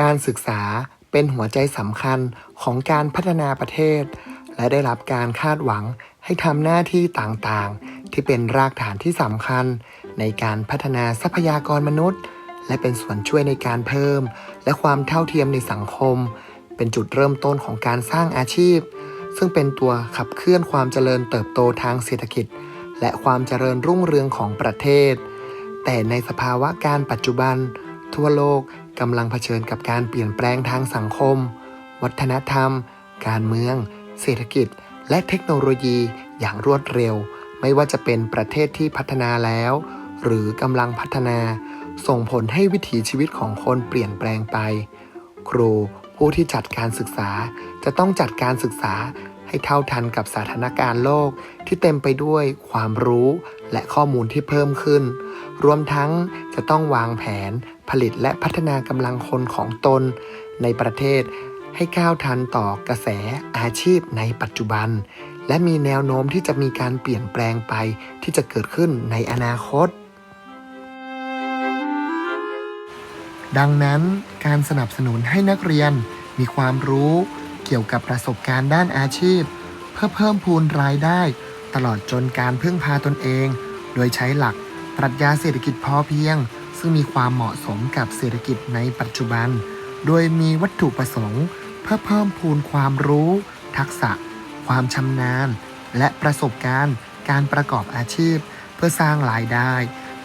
การศึกษาเป็นหัวใจสำคัญของการพัฒนาประเทศ และได้รับการคาดหวังให้ทำหน้าที่ต่างๆ ที่เป็นรากฐานที่สำคัญ ในการพัฒนาทรัพยากรมนุษย์ และเป็นส่วนช่วยในการเพิ่ม และความเท่าเทียมในสังคม เป็นจุดเริ่มต้นของการสร้างอาชีพ ซึ่งเป็นตัวขับเคลื่อนความเจริญเติบโตทางเศรษฐกิจ และความเจริญรุ่งเรืองของประเทศ แต่ในสภาวะการปัจจุบัน ทั่วโลกกำลังเผชิญกับการเปลี่ยนแปลงทางสังคม วัฒนธรรม การเมือง เศรษฐกิจ และเทคโนโลยีอย่างรวดเร็ว ไม่ว่าจะเป็นประเทศที่พัฒนาแล้ว หรือกำลังพัฒนา ส่งผลให้วิถีชีวิตของคนเปลี่ยนแปลงไป ครูผู้ที่จัดการศึกษาจะต้องจัดการศึกษาให้เท่าทันกับสถานการณ์โลกที่เต็มไปด้วยความรู้และข้อมูลที่เพิ่มขึ้น รวมทั้งจะต้องวางแผนผลิตและพัฒนากำลังคนของตนในประเทศให้ก้าวทันต่อกระแสอาชีพในปัจจุบัน และมีแนวโน้มที่จะมีการเปลี่ยนแปลงไปที่จะเกิดขึ้นในอนาคต ดังนั้นการสนับสนุนให้นักเรียนมีความรู้เกี่ยวกับประสบการณ์ด้านอาชีพ เพื่อเพิ่มพูนรายได้ ตลอดจนการพึ่งพาตนเอง โดยใช้หลัก ปรัชญาเศรษฐกิจพอเพียง ซึ่งมีความเหมาะสมกับเศรษฐกิจในปัจจุบัน โดยมีวัตถุประสงค์ เพื่อเพิ่มพูนความรู้ ทักษะ ความชำนาญ และประสบการณ์ การประกอบอาชีพ เพื่อสร้างรายได้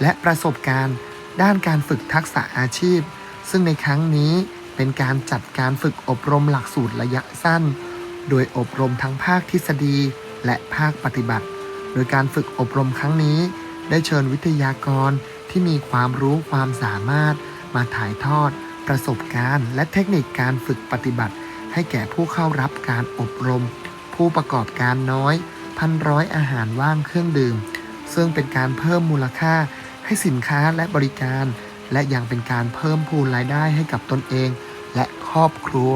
และประสบการณ์ ด้านการฝึกทักษะอาชีพ ซึ่งในครั้งนี้เป็นการจัดการฝึกอบรมหลักสูตรระยะสั้น โดยอบรมทั้งภาคทฤษฎีและภาคปฏิบัติ โดยการฝึกอบรมครั้งนี้ ได้เชิญวิทยากรที่มีความรู้ความสามารถ มาถ่ายทอด ประสบการณ์ และเทคนิคการฝึกปฏิบัติ ให้แก่ผู้เข้ารับการอบรม ผู้ประกอบการน้อย พันร้อยอาหารว่างเครื่องดื่ม ซึ่งเป็นการเพิ่มมูลค่าให้สินค้าและบริการ และยังเป็นการเพิ่มพูนรายได้ให้กับตนเอง และครอบครัว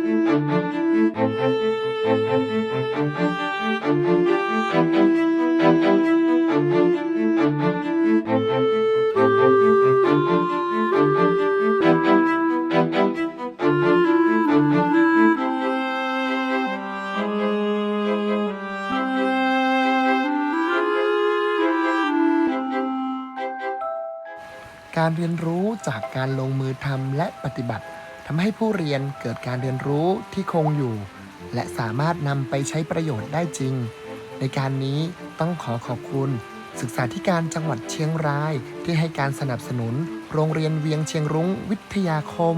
การเรียนรู้จากการลงมือทำและปฏิบัติทำให้ผู้เรียนเกิดการเรียนรู้ที่คงอยู่ และสามารถนำไปใช้ประโยชน์ได้จริง ในการนี้ต้องขอขอบคุณ ศึกษาธิการจังหวัดเชียงรายที่ให้การสนับสนุน โรงเรียนเวียงเชียงรุ้งวิทยาคม